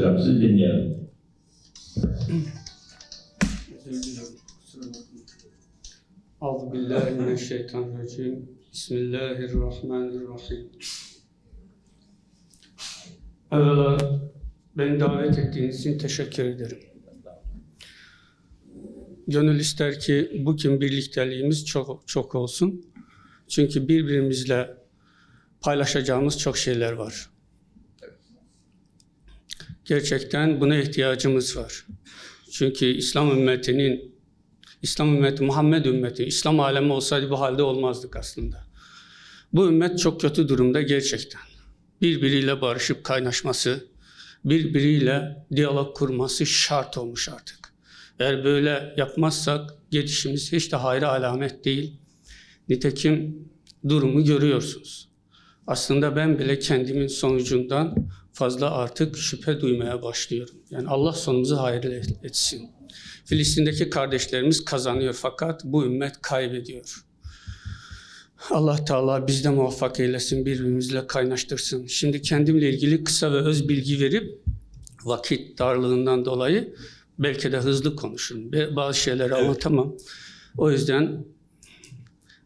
hocam siz dinleyelim. Euzu billahi mineşşeytanirracim. Bismillahirrahmanirrahim. Evvela beni davet ettiğiniz için teşekkür ederim. Gönül ister ki bugün birlikteliğimiz çok çok olsun. Çünkü birbirimizle paylaşacağımız çok şeyler var. Gerçekten buna ihtiyacımız var. Çünkü İslam ümmetinin İslam ümmeti, Muhammed ümmeti, İslam alemi olsaydı bu halde olmazdık aslında. Bu ümmet çok kötü durumda gerçekten. Birbiriyle barışıp kaynaşması, birbiriyle diyalog kurması şart olmuş artık. Eğer böyle yapmazsak gelişimiz hiç de hayra alamet değil. Nitekim durumu görüyorsunuz. Aslında ben bile kendimin sonucundan fazla artık şüphe duymaya başlıyorum. Yani Allah sonumuzu hayırlı etsin. Filistin'deki kardeşlerimiz kazanıyor fakat bu ümmet kaybediyor. Allah Teala bizde muvaffak eylesin, birbirimizle kaynaştırsın. Şimdi kendimle ilgili kısa ve öz bilgi verip vakit darlığından dolayı belki de hızlı konuşurum. Bazı şeyleri anlatamam. O yüzden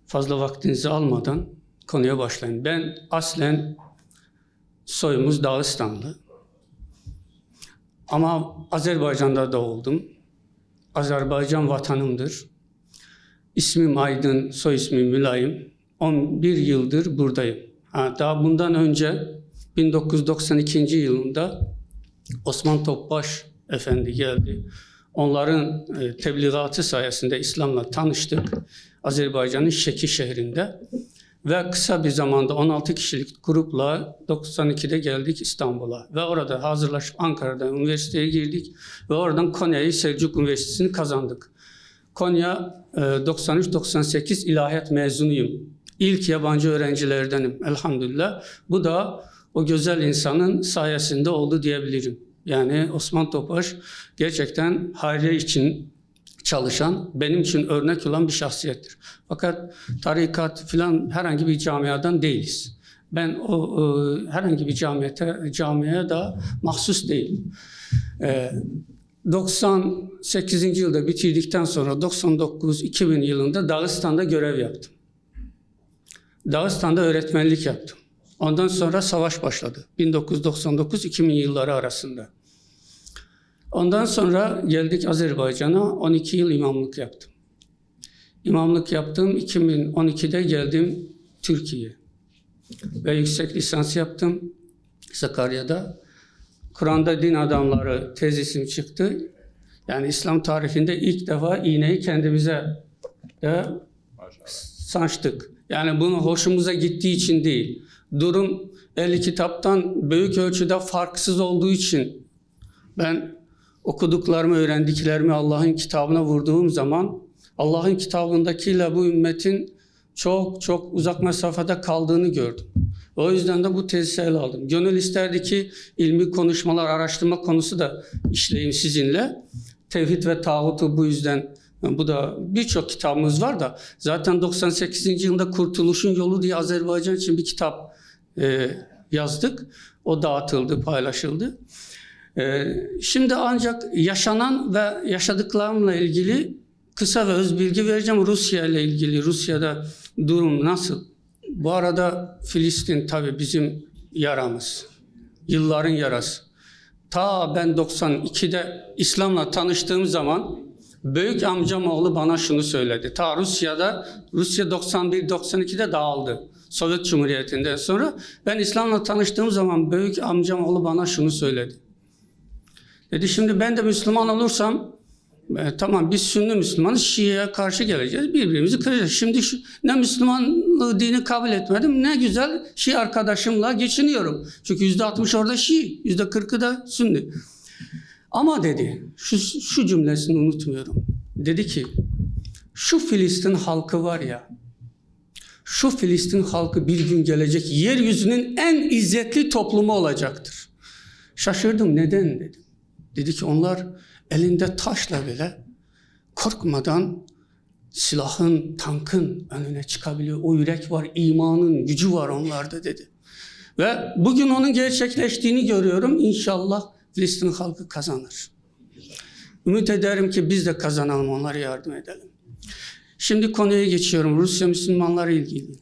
fazla vaktinizi almadan konuya başlayın. Ben aslen soyumuz Dağıstanlı. Ama Azerbaycan'da doğuldum. Azerbaycan vatanımdır. İsmim Aydın, soy ismim Mülayim. 11 yıldır buradayım. Ha, daha bundan önce 1992 yılında Osman Topbaş Efendi geldi. Onların e, tebliğatı sayesinde İslam'la tanıştık. Azerbaycan'ın Şeki şehrinde. Ve kısa bir zamanda 16 kişilik grupla 92'de geldik İstanbul'a. Ve orada hazırlaşıp Ankara'dan üniversiteye girdik. Ve oradan Konya'yı Selçuk Üniversitesi'ni kazandık. Konya e, 93-98 ilahiyat mezunuyum. İlk yabancı öğrencilerdenim elhamdülillah. Bu da o güzel insanın sayesinde oldu diyebilirim. Yani Osman Topaş gerçekten hayri için çalışan, benim için örnek olan bir şahsiyettir. Fakat tarikat filan herhangi bir camiadan değiliz. Ben o, o herhangi bir camiyete, camiye da mahsus değilim. Ee, 98. yılda bitirdikten sonra 99-2000 yılında Dağıstan'da görev yaptım. Dağıstan'da öğretmenlik yaptım. Ondan sonra savaş başladı. 1999-2000 yılları arasında. Ondan sonra geldik Azerbaycan'a 12 yıl imamlık yaptım. İmamlık yaptım 2012'de geldim Türkiye. Ve yüksek lisans yaptım Sakarya'da. Kur'an'da din adamları tezisim çıktı. Yani İslam tarihinde ilk defa iğneyi kendimize de saçtık. Yani bunu hoşumuza gittiği için değil. Durum el kitaptan büyük ölçüde farksız olduğu için ben okuduklarımı, öğrendiklerimi Allah'ın kitabına vurduğum zaman Allah'ın kitabındakiyle bu ümmetin çok çok uzak mesafede kaldığını gördüm. O yüzden de bu tezi ele aldım. Gönül isterdi ki ilmi konuşmalar, araştırma konusu da işleyeyim sizinle. Tevhid ve tağutu bu yüzden bu da birçok kitabımız var da zaten 98. yılında Kurtuluşun Yolu diye Azerbaycan için bir kitap e, yazdık. O dağıtıldı, paylaşıldı. E, şimdi ancak yaşanan ve yaşadıklarımla ilgili kısa ve öz bilgi vereceğim. Rusya ile ilgili, Rusya'da durum nasıl? Bu arada Filistin tabii bizim yaramız. Yılların yarası. Ta ben 92'de İslam'la tanıştığım zaman büyük amcam oğlu bana şunu söyledi. Ta Rusya'da, Rusya 91-92'de dağıldı. Sovyet Cumhuriyeti'nden sonra ben İslam'la tanıştığım zaman büyük amcam oğlu bana şunu söyledi. Dedi şimdi ben de Müslüman olursam e, tamam biz Sünni Müslümanız Şii'ye karşı geleceğiz. Birbirimizi kıracağız. Şimdi şu, ne Müslümanlığı dini kabul etmedim ne güzel Şii arkadaşımla geçiniyorum. Çünkü yüzde altmış orada Şii, yüzde kırkı da Sünni. Ama dedi şu, şu cümlesini unutmuyorum. Dedi ki şu Filistin halkı var ya şu Filistin halkı bir gün gelecek yeryüzünün en izzetli toplumu olacaktır. Şaşırdım neden dedim. Dedi ki onlar elinde taşla bile korkmadan silahın, tankın önüne çıkabiliyor. O yürek var, imanın gücü var onlarda dedi. Ve bugün onun gerçekleştiğini görüyorum. İnşallah Filistin halkı kazanır. Ümit ederim ki biz de kazanalım, onlara yardım edelim. Şimdi konuya geçiyorum. Rusya Müslümanları ilgili.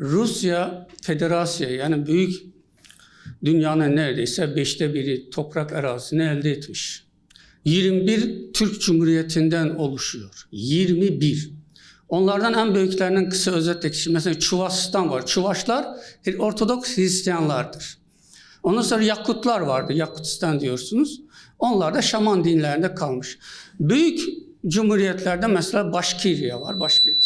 Rusya Federasya yani büyük dünyanın neredeyse beşte biri toprak arazisini elde etmiş. 21 Türk Cumhuriyeti'nden oluşuyor. 21. Onlardan en büyüklerinden kısa özetle kişi mesela Çuvasistan var. Çuvaşlar Ortodoks Hristiyanlardır. Ondan sonra Yakutlar vardı. Yakutistan diyorsunuz. Onlar da şaman dinlerinde kalmış. Büyük cumhuriyetlerde mesela Başkirya var. Başkirtistan.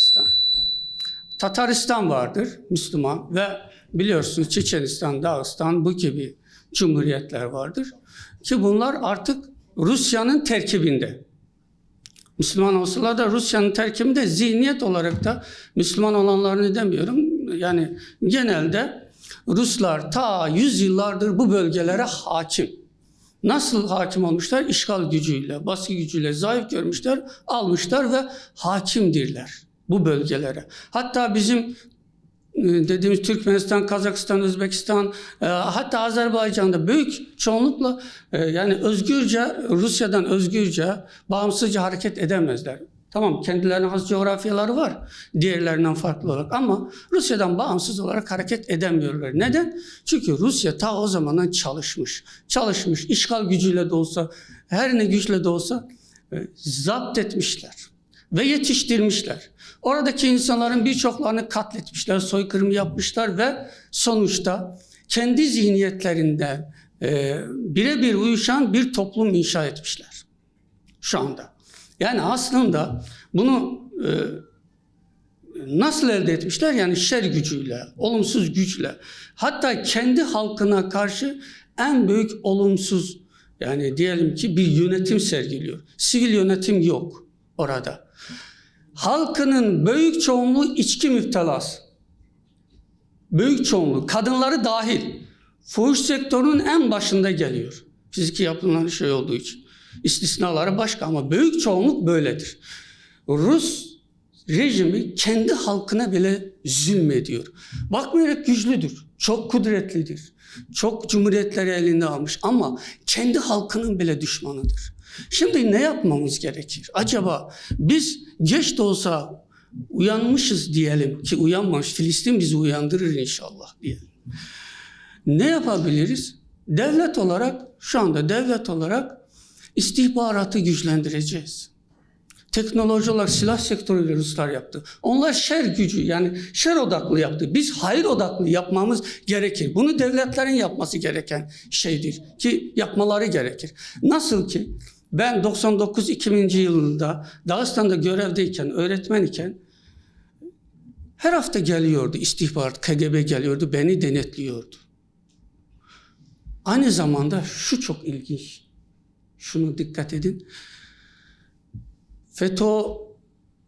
Tataristan vardır Müslüman ve biliyorsunuz Çeçenistan, Dağıstan bu gibi cumhuriyetler vardır. Ki bunlar artık Rusya'nın terkibinde. Müslüman olsalar da Rusya'nın terkibinde zihniyet olarak da Müslüman olanlarını demiyorum. Yani genelde Ruslar ta yüzyıllardır bu bölgelere hakim. Nasıl hakim olmuşlar? İşgal gücüyle, baskı gücüyle zayıf görmüşler, almışlar ve hakimdirler bu bölgelere. Hatta bizim e, dediğimiz Türkmenistan, Kazakistan, Özbekistan, e, hatta Azerbaycan'da büyük çoğunlukla e, yani özgürce, Rusya'dan özgürce, bağımsızca hareket edemezler. Tamam kendilerine has coğrafyaları var diğerlerinden farklı olarak ama Rusya'dan bağımsız olarak hareket edemiyorlar. Neden? Çünkü Rusya ta o zamandan çalışmış. Çalışmış, işgal gücüyle de olsa, her ne güçle de olsa e, zapt etmişler ve yetiştirmişler. Oradaki insanların birçoklarını katletmişler, soykırım yapmışlar ve sonuçta kendi zihniyetlerinde e, birebir uyuşan bir toplum inşa etmişler şu anda. Yani aslında bunu e, nasıl elde etmişler? Yani şer gücüyle, olumsuz güçle. Hatta kendi halkına karşı en büyük olumsuz yani diyelim ki bir yönetim sergiliyor. Sivil yönetim yok orada. Halkının büyük çoğunluğu içki müptelası. Büyük çoğunluğu, kadınları dahil. Fuhuş sektörünün en başında geliyor. Fiziki yapılan şey olduğu için. İstisnaları başka ama büyük çoğunluk böyledir. Rus rejimi kendi halkına bile zulmediyor. Bakmayarak güçlüdür, çok kudretlidir. Çok cumhuriyetleri elinde almış ama kendi halkının bile düşmanıdır. Şimdi ne yapmamız gerekir? Acaba biz geç de olsa uyanmışız diyelim ki uyanmamış. Filistin bizi uyandırır inşallah diyelim. Ne yapabiliriz? Devlet olarak şu anda devlet olarak istihbaratı güçlendireceğiz. Teknoloji olarak silah sektörüyle Ruslar yaptı. Onlar şer gücü yani şer odaklı yaptı. Biz hayır odaklı yapmamız gerekir. Bunu devletlerin yapması gereken şeydir ki yapmaları gerekir. Nasıl ki ben 99-2000 yılında Dağıstan'da görevdeyken, öğretmen iken her hafta geliyordu istihbarat, KGB geliyordu, beni denetliyordu. Aynı zamanda şu çok ilginç. Şunu dikkat edin. FETÖ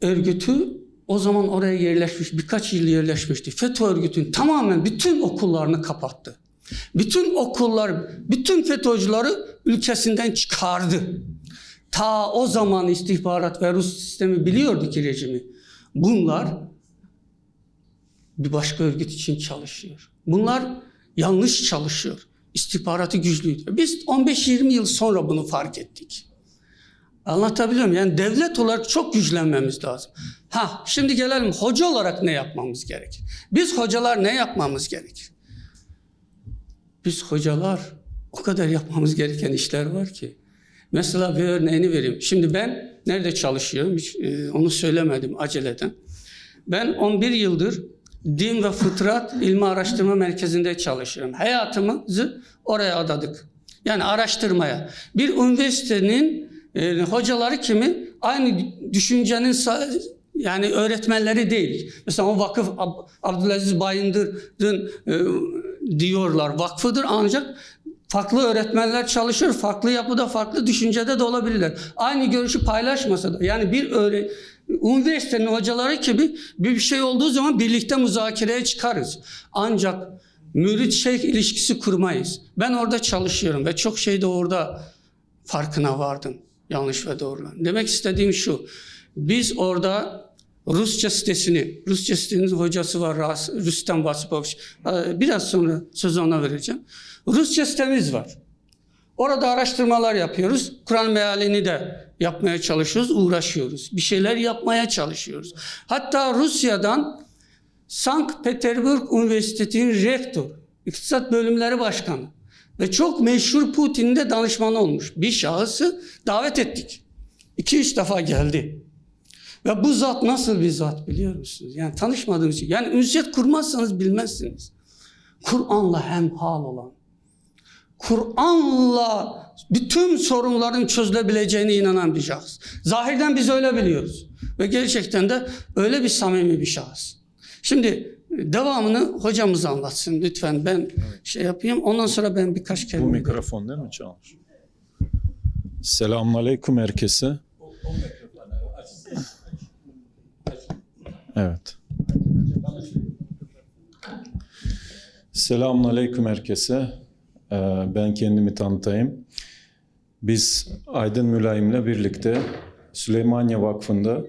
örgütü o zaman oraya yerleşmiş, birkaç yıl yerleşmişti. FETÖ örgütünün tamamen bütün okullarını kapattı. Bütün okullar, bütün FETÖ'cüleri ülkesinden çıkardı. Ta o zaman istihbarat ve Rus sistemi biliyordu ki rejimi. Bunlar bir başka örgüt için çalışıyor. Bunlar yanlış çalışıyor. İstihbaratı güçlüydü. Biz 15-20 yıl sonra bunu fark ettik. Anlatabiliyor muyum? Yani devlet olarak çok güçlenmemiz lazım. Ha, şimdi gelelim hoca olarak ne yapmamız gerekir? Biz hocalar ne yapmamız gerekir? Biz hocalar o kadar yapmamız gereken işler var ki. Mesela bir örneğini vereyim. Şimdi ben nerede çalışıyorum? Hiç, e, onu söylemedim aceleden. Ben 11 yıldır Din ve Fıtrat İlmi Araştırma Merkezi'nde çalışıyorum. Hayatımızı oraya adadık. Yani araştırmaya. Bir üniversitenin e, hocaları kimi? Aynı düşüncenin yani öğretmenleri değil. Mesela o vakıf Ab- Abdülaziz Bayındır'ın e, diyorlar vakfıdır ancak farklı öğretmenler çalışır, farklı yapıda, farklı düşüncede de olabilirler. Aynı görüşü paylaşmasa da yani bir öğre üniversitenin hocaları gibi bir şey olduğu zaman birlikte müzakereye çıkarız. Ancak mürit şeyh ilişkisi kurmayız. Ben orada çalışıyorum ve çok şey de orada farkına vardım. Yanlış ve doğru. Demek istediğim şu. Biz orada Rusça sitesini, Rusça sitesinin hocası var Rüstem Vasipoviç. Ee, Biraz sonra sözü ona vereceğim. Rusça sitemiz var. Orada araştırmalar yapıyoruz. Kur'an mealini de yapmaya çalışıyoruz, uğraşıyoruz. Bir şeyler yapmaya çalışıyoruz. Hatta Rusya'dan Sankt Petersburg Üniversitesi'nin rektör, iktisat bölümleri başkanı ve çok meşhur Putin'in de danışmanı olmuş bir şahısı davet ettik. İki üç defa geldi. Ve bu zat nasıl bir zat biliyor musunuz? Yani tanışmadığınız için. Yani ünsiyet kurmazsanız bilmezsiniz. Kur'an'la hemhal olan, Kur'an'la bütün sorunların çözülebileceğine inanan bir şahıs. Zahirden biz öyle biliyoruz. Ve gerçekten de öyle bir samimi bir şahıs. Şimdi devamını hocamız anlatsın lütfen. Ben şey yapayım. Ondan sonra ben birkaç Bu kelime... mikrofon değil mi Çağlar? Selamünaleyküm herkese. Evet. Selamünaleyküm herkese. Ee, Ben kendimi tanıtayım. Biz Aydın Mülayim'le birlikte Süleymaniye Vakfı'nda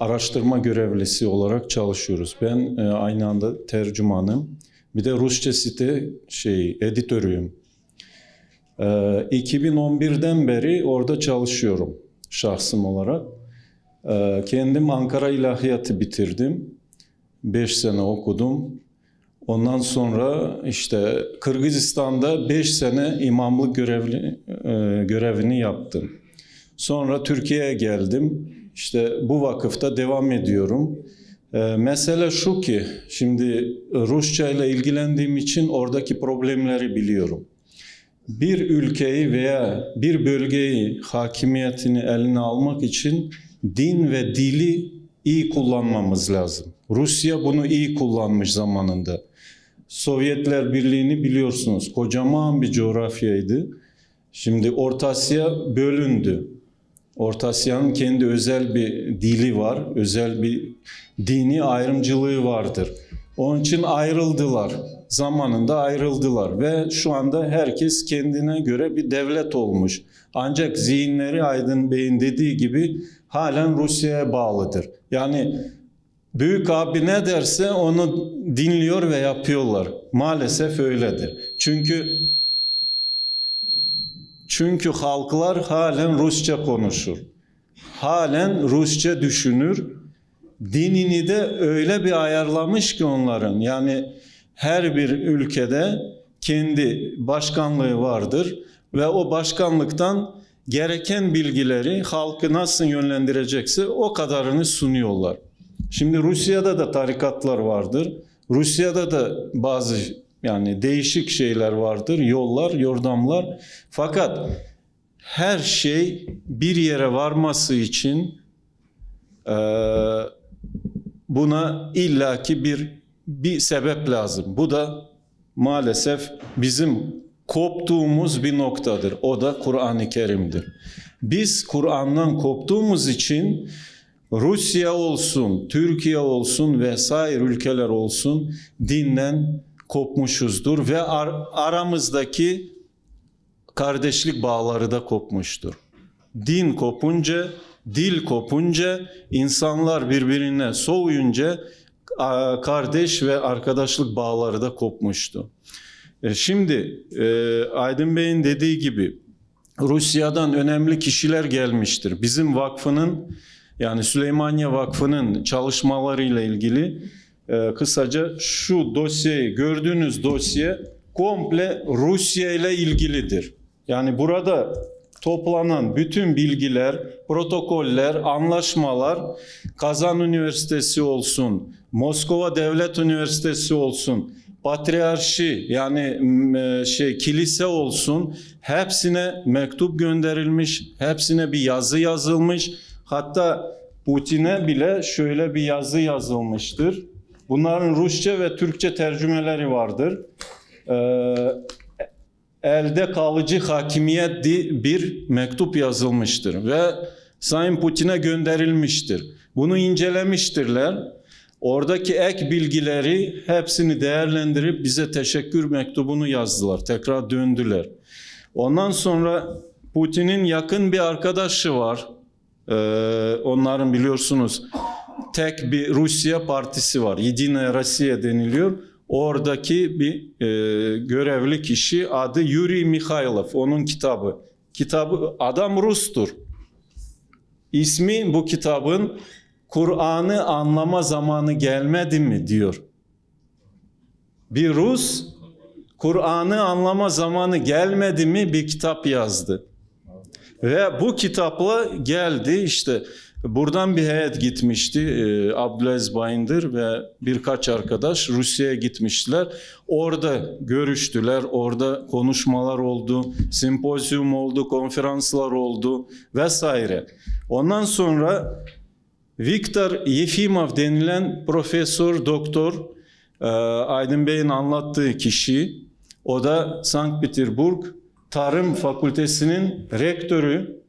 araştırma görevlisi olarak çalışıyoruz. Ben e, aynı anda tercümanım. Bir de Rusça site şey editörüyüm. Ee, 2011'den beri orada çalışıyorum şahsım olarak. Ee, kendim Ankara İlahiyatı bitirdim. 5 sene okudum. Ondan sonra işte Kırgızistan'da 5 sene imamlık görevli, e, görevini yaptım. Sonra Türkiye'ye geldim. İşte bu vakıfta devam ediyorum. Ee, mesele şu ki, şimdi Rusça ile ilgilendiğim için oradaki problemleri biliyorum bir ülkeyi veya bir bölgeyi hakimiyetini eline almak için din ve dili iyi kullanmamız lazım. Rusya bunu iyi kullanmış zamanında. Sovyetler Birliği'ni biliyorsunuz. Kocaman bir coğrafyaydı. Şimdi Orta Asya bölündü. Orta Asya'nın kendi özel bir dili var, özel bir dini ayrımcılığı vardır. Onun için ayrıldılar. Zamanında ayrıldılar ve şu anda herkes kendine göre bir devlet olmuş. Ancak zihinleri Aydın Bey'in dediği gibi halen Rusya'ya bağlıdır. Yani büyük abi ne derse onu dinliyor ve yapıyorlar. Maalesef öyledir. Çünkü çünkü halklar halen Rusça konuşur. Halen Rusça düşünür. Dinini de öyle bir ayarlamış ki onların. Yani her bir ülkede kendi başkanlığı vardır ve o başkanlıktan gereken bilgileri halkı nasıl yönlendirecekse o kadarını sunuyorlar. Şimdi Rusya'da da tarikatlar vardır. Rusya'da da bazı yani değişik şeyler vardır, yollar, yordamlar. Fakat her şey bir yere varması için eee buna illaki bir bir sebep lazım. Bu da maalesef bizim koptuğumuz bir noktadır. O da Kur'an-ı Kerim'dir. Biz Kur'an'dan koptuğumuz için Rusya olsun, Türkiye olsun vesaire ülkeler olsun dinden kopmuşuzdur ve ar- aramızdaki kardeşlik bağları da kopmuştur. Din kopunca, dil kopunca, insanlar birbirine soğuyunca kardeş ve arkadaşlık bağları da kopmuştu. E, Şimdi e, Aydın Bey'in dediği gibi Rusya'dan önemli kişiler gelmiştir. Bizim vakfının yani Süleymaniye Vakfı'nın çalışmalarıyla ilgili e, kısaca şu dosyayı gördüğünüz dosya komple Rusya ile ilgilidir. Yani burada toplanan bütün bilgiler, protokoller, anlaşmalar Kazan Üniversitesi olsun, Moskova Devlet Üniversitesi olsun, patriarşi yani m, şey kilise olsun hepsine mektup gönderilmiş, hepsine bir yazı yazılmış. Hatta Putin'e bile şöyle bir yazı yazılmıştır. Bunların Rusça ve Türkçe tercümeleri vardır. Ee, elde kalıcı hakimiyet bir mektup yazılmıştır ve Sayın Putin'e gönderilmiştir. Bunu incelemiştirler. Oradaki ek bilgileri hepsini değerlendirip bize teşekkür mektubunu yazdılar. Tekrar döndüler. Ondan sonra Putin'in yakın bir arkadaşı var. Ee, onların biliyorsunuz tek bir Rusya partisi var. Yedinaya Rusya deniliyor. Oradaki bir e, görevli kişi adı Yuri Mikhailov. Onun kitabı. Kitabı adam Rus'tur. İsmi bu kitabın Kur'an'ı anlama zamanı gelmedi mi diyor. Bir Rus Kur'an'ı anlama zamanı gelmedi mi bir kitap yazdı. Ve bu kitapla geldi işte buradan bir heyet gitmişti e, Abdülaziz Bayındır ve birkaç arkadaş Rusya'ya gitmişler. Orada görüştüler, orada konuşmalar oldu, sempozyum oldu, konferanslar oldu vesaire. Ondan sonra Viktor Yefimov denilen profesör, doktor e, Aydın Bey'in anlattığı kişi o da Sankt Petersburg Tarım Fakültesinin rektörü.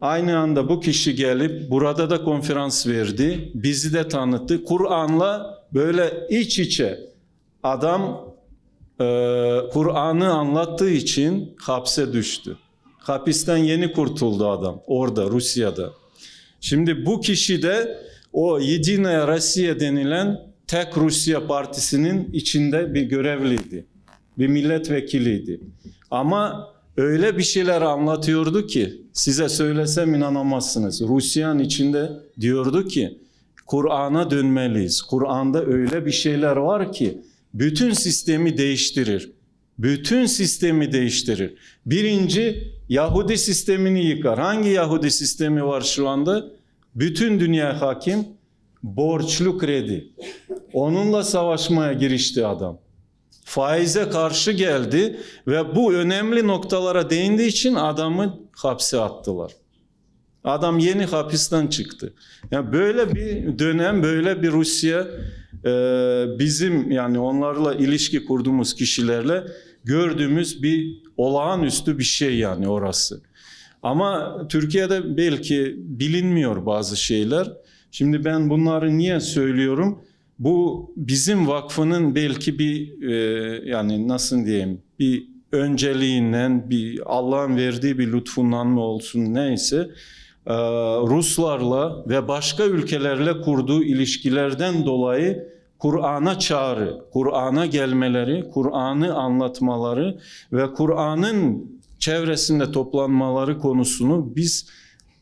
Aynı anda bu kişi gelip burada da konferans verdi. Bizi de tanıttı. Kur'an'la böyle iç içe adam e, Kur'an'ı anlattığı için hapse düştü. Hapisten yeni kurtuldu adam orada Rusya'da. Şimdi bu kişi de o Yedinaya Rusya denilen Tek Rusya Partisi'nin içinde bir görevliydi. Bir milletvekiliydi. Ama öyle bir şeyler anlatıyordu ki size söylesem inanamazsınız. Rusya'nın içinde diyordu ki Kur'an'a dönmeliyiz. Kur'an'da öyle bir şeyler var ki bütün sistemi değiştirir. Bütün sistemi değiştirir. Birinci Yahudi sistemini yıkar. Hangi Yahudi sistemi var şu anda? Bütün dünya hakim borçlu kredi. Onunla savaşmaya girişti adam. Faize karşı geldi ve bu önemli noktalara değindiği için adamı hapse attılar. Adam yeni hapisten çıktı. Yani böyle bir dönem, böyle bir Rusya e, bizim yani onlarla ilişki kurduğumuz kişilerle gördüğümüz bir olağanüstü bir şey yani orası. Ama Türkiye'de belki bilinmiyor bazı şeyler. Şimdi ben bunları niye söylüyorum? Bu bizim vakfının belki bir e, yani nasıl diyeyim bir önceliğinden bir Allah'ın verdiği bir lütfundan mı olsun neyse e, Ruslarla ve başka ülkelerle kurduğu ilişkilerden dolayı Kur'an'a çağrı, Kur'an'a gelmeleri, Kur'an'ı anlatmaları ve Kur'an'ın çevresinde toplanmaları konusunu biz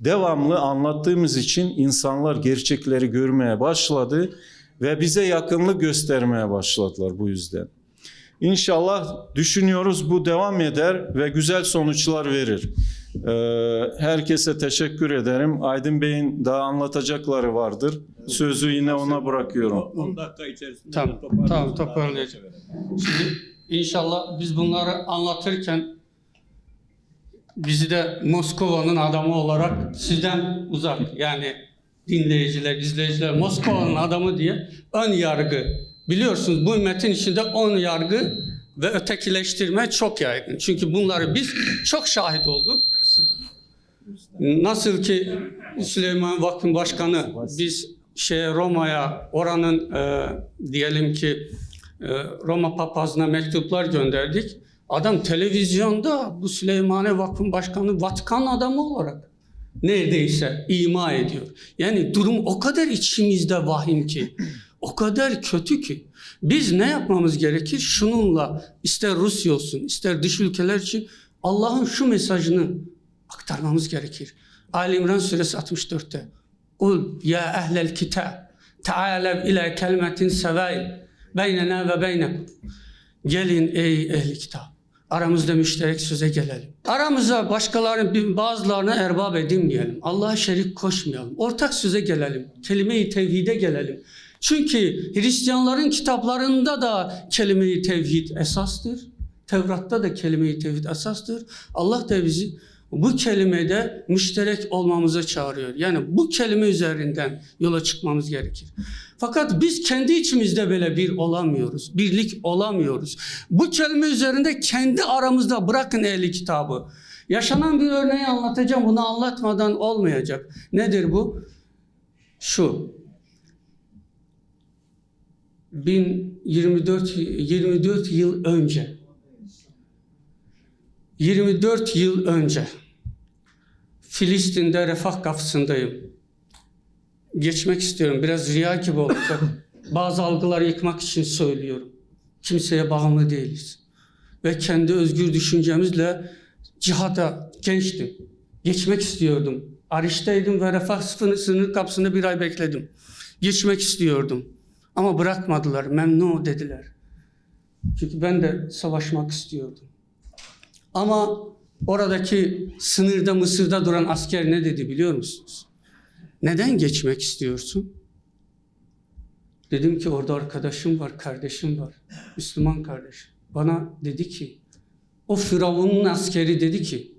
devamlı anlattığımız için insanlar gerçekleri görmeye başladı ve bize yakınlık göstermeye başladılar bu yüzden. İnşallah düşünüyoruz bu devam eder ve güzel sonuçlar verir. Ee, herkese teşekkür ederim. Aydın Bey'in daha anlatacakları vardır. Sözü yine ona bırakıyorum. 10 dakika içerisinde Tamam, toparlayalım. tamam, toparlayacağım. Şimdi inşallah biz bunları anlatırken bizi de Moskova'nın adamı olarak sizden uzak yani dinleyiciler, izleyiciler Moskova'nın adamı diye ön yargı. Biliyorsunuz bu ümmetin içinde ön yargı ve ötekileştirme çok yaygın. Çünkü bunları biz çok şahit olduk. Nasıl ki Süleyman Vakfı'nın başkanı biz şeye Roma'ya oranın e, diyelim ki e, Roma papazına mektuplar gönderdik. Adam televizyonda bu Süleymaniye Vakfı'nın başkanı Vatikan adamı olarak neredeyse ima ediyor. Yani durum o kadar içimizde vahim ki, o kadar kötü ki. Biz ne yapmamız gerekir? Şununla ister Rusya olsun, ister dış ülkeler için Allah'ın şu mesajını aktarmamız gerekir. Ali İmran suresi 64'te. Kul ya ehlel kitab taalev ila kelimetin sevail beynena ve beynekum. Gelin ey ehli kitap. Aramızda müşterek söze gelelim. Aramıza başkalarının bir- bazılarına erbab edinmeyelim. Allah'a şerik koşmayalım. Ortak söze gelelim. Kelime-i tevhide gelelim. Çünkü Hristiyanların kitaplarında da kelime-i tevhid esastır. Tevrat'ta da kelime-i tevhid esastır. Allah da bizi bu kelimede müşterek olmamıza çağırıyor. Yani bu kelime üzerinden yola çıkmamız gerekir. Fakat biz kendi içimizde böyle bir olamıyoruz. Birlik olamıyoruz. Bu kelime üzerinde kendi aramızda bırakın ehli kitabı. Yaşanan bir örneği anlatacağım. Bunu anlatmadan olmayacak. Nedir bu? Şu. 1024 24 yıl önce 24 yıl önce Filistin'de refah kapısındayım. Geçmek istiyorum. Biraz riya gibi olacak. Bazı algıları yıkmak için söylüyorum. Kimseye bağımlı değiliz. Ve kendi özgür düşüncemizle cihada gençtim. Geçmek istiyordum. Arişteydim ve refah sınır, kapısında bir ay bekledim. Geçmek istiyordum. Ama bırakmadılar. Memnu dediler. Çünkü ben de savaşmak istiyordum. Ama oradaki sınırda Mısır'da duran asker ne dedi biliyor musunuz? Neden geçmek istiyorsun? Dedim ki orada arkadaşım var, kardeşim var. Müslüman kardeşim. Bana dedi ki, o Firavun'un askeri dedi ki,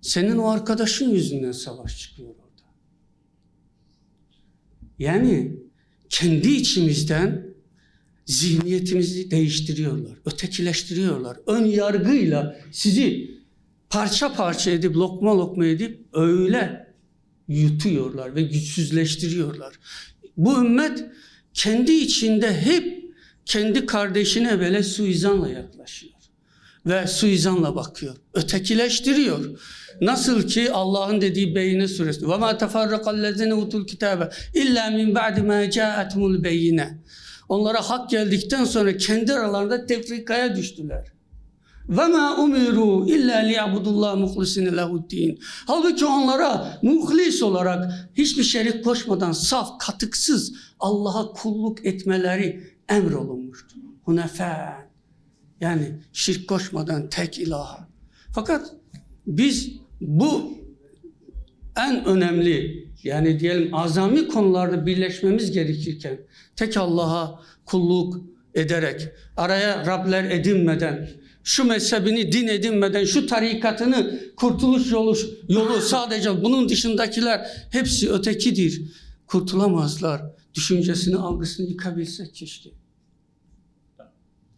senin o arkadaşın yüzünden savaş çıkıyor orada. Yani kendi içimizden zihniyetimizi değiştiriyorlar, ötekileştiriyorlar. Ön yargıyla sizi parça parça edip, lokma lokma edip öyle yutuyorlar ve güçsüzleştiriyorlar. Bu ümmet kendi içinde hep kendi kardeşine böyle suizanla yaklaşıyor. Ve suizanla bakıyor. Ötekileştiriyor. Nasıl ki Allah'ın dediği Beyine suresi. Ve ma teferrakallezine utul kitabe illa min ba'di ma ca'atumul beyine. Onlara hak geldikten sonra kendi aralarında tefrikaya düştüler. Ve ma umiru illa liyabudullah muhlisine lehuddin. Halbuki onlara muhlis olarak hiçbir şerik koşmadan saf, katıksız Allah'a kulluk etmeleri emrolunmuştu. Hunefe. Yani şirk koşmadan tek ilaha. Fakat biz bu en önemli yani diyelim azami konularda birleşmemiz gerekirken tek Allah'a kulluk ederek araya Rabler edinmeden şu mezhebini din edinmeden şu tarikatını kurtuluş yolu, yolu sadece bunun dışındakiler hepsi ötekidir. Kurtulamazlar. Düşüncesini algısını yıkabilsek keşke.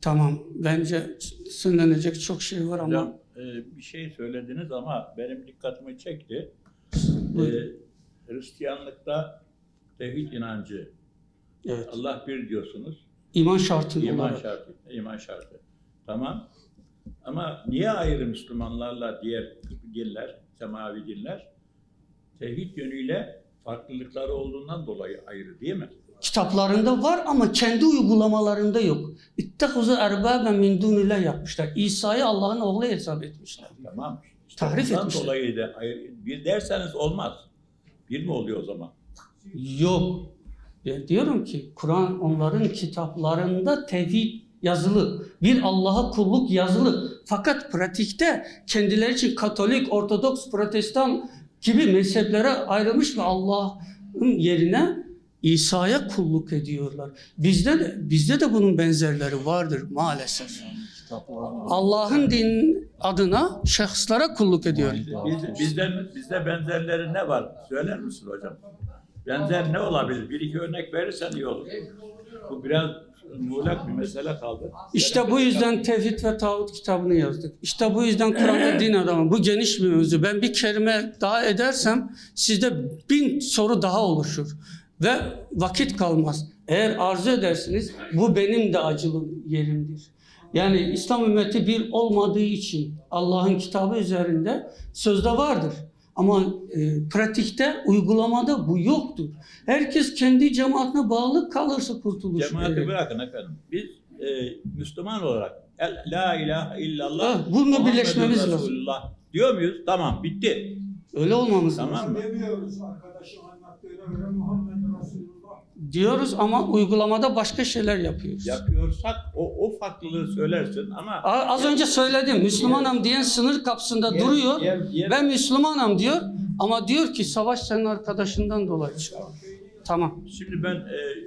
Tamam bence söylenecek çok şey var ama Hocam e, bir şey söylediniz ama benim dikkatimi çekti. E. Hristiyanlıkta tevhid inancı, evet. Allah bir diyorsunuz. iman şartı İman olarak. şartı, iman şartı. Tamam. Ama niye ayrı Müslümanlarla diğer dinler, semavi dinler? Tevhid yönüyle farklılıkları olduğundan dolayı ayrı değil mi? Kitaplarında var ama kendi uygulamalarında yok. İttehuzu erbaben min dunillah yapmışlar. İsa'yı Allah'ın oğlu hesap etmişler. Tamam. İşte Tahrif etmişler. dolayı da bir derseniz olmaz. Bir mi oluyor o zaman? Yok. Ben diyorum ki Kur'an onların kitaplarında tevhid yazılı. Bir Allah'a kulluk yazılı. Fakat pratikte kendileri için Katolik, Ortodoks, Protestan gibi mezheplere ayrılmış ve Allah'ın yerine İsa'ya kulluk ediyorlar. Bizde de bizde de bunun benzerleri vardır maalesef. Allah'ın din adına şahıslara kulluk ediyor. Biz, bizden, bizde benzerleri ne var? Söyler misin hocam? Benzer ne olabilir? Bir iki örnek verirsen iyi olur. Bu biraz muğlak bir mesele kaldı. İşte bu yüzden Tevhid ve Tağut kitabını yazdık. İşte bu yüzden Kur'an'da din adamı. Bu geniş bir mevzu. Ben bir kelime daha edersem sizde bin soru daha oluşur. Ve vakit kalmaz. Eğer arzu edersiniz bu benim de acılı yerimdir. Yani İslam ümmeti bir olmadığı için Allah'ın kitabı üzerinde sözde vardır. Ama e, pratikte, uygulamada bu yoktur. Herkes kendi cemaatine bağlı kalırsa kurtuluş Cemaati erer. bırakın efendim. Biz e, Müslüman olarak El, La ilahe illallah Evet, bununla Muhammedun birleşmemiz lazım. Resulullah diyor muyuz? Tamam bitti. Öyle olmamız Tamam lazım. mı? Demiyoruz arkadaşın anlattığına göre Muhammed. Diyoruz ama uygulamada başka şeyler yapıyoruz. Yapıyorsak o, o farklılığı söylersin ama A- Az önce söyledim. Müslümanım diyen sınır kapısında Yer- duruyor. yer- yer- Ben Müslümanım diyor. Ama diyor ki savaş senin arkadaşından dolayı çıkıyor. Tamam. Şimdi ben e,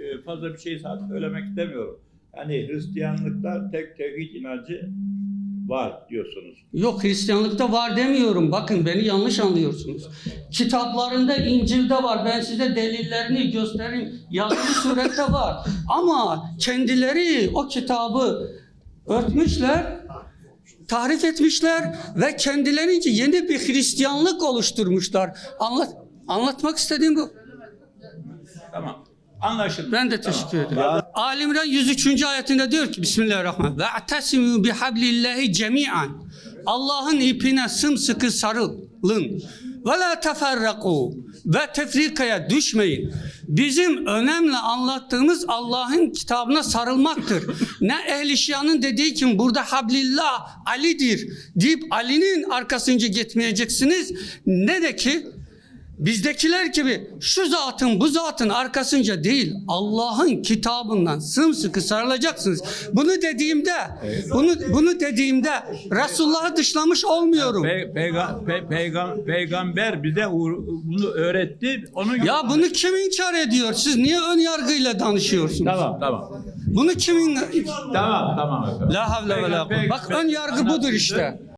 e, fazla bir şey söylemek istemiyorum. Yani Hristiyanlıkta tek tevhid inancı var diyorsunuz. Yok Hristiyanlıkta var demiyorum. Bakın beni yanlış anlıyorsunuz. Kitaplarında İncil'de var. Ben size delillerini göstereyim. Yazılı surette var. Ama kendileri o kitabı örtmüşler, tahrif etmişler ve kendilerince yeni bir Hristiyanlık oluşturmuşlar. Anlat, anlatmak istediğim bu. Tamam. Anlaşıldı. Ben de teşekkür ederim. Ali İmran 103. ayetinde diyor ki Bismillahirrahmanirrahim. Ve atesimu bihablillahi cemi'an. Allah'ın ipine sımsıkı sarılın. Ve la teferraku. Ve tefrikaya düşmeyin. Bizim önemli anlattığımız Allah'ın kitabına sarılmaktır. ne ehli şianın dediği kim burada Hablillah Ali'dir deyip Ali'nin arkasınca gitmeyeceksiniz. Ne de ki bizdekiler gibi şu zatın bu zatın arkasınca değil Allah'ın kitabından sımsıkı sarılacaksınız. Bunu dediğimde bunu bunu dediğimde Resulullah'ı dışlamış olmuyorum. Pe- peyga- pe- peygam- peygamber bize bunu öğretti. Onu Ya bunu kim inkar ediyor? Siz niye ön yargıyla danışıyorsunuz? Tamam tamam. Bunu kimin Tamam tamam. La havle ve la. Bak ön yargı budur işte.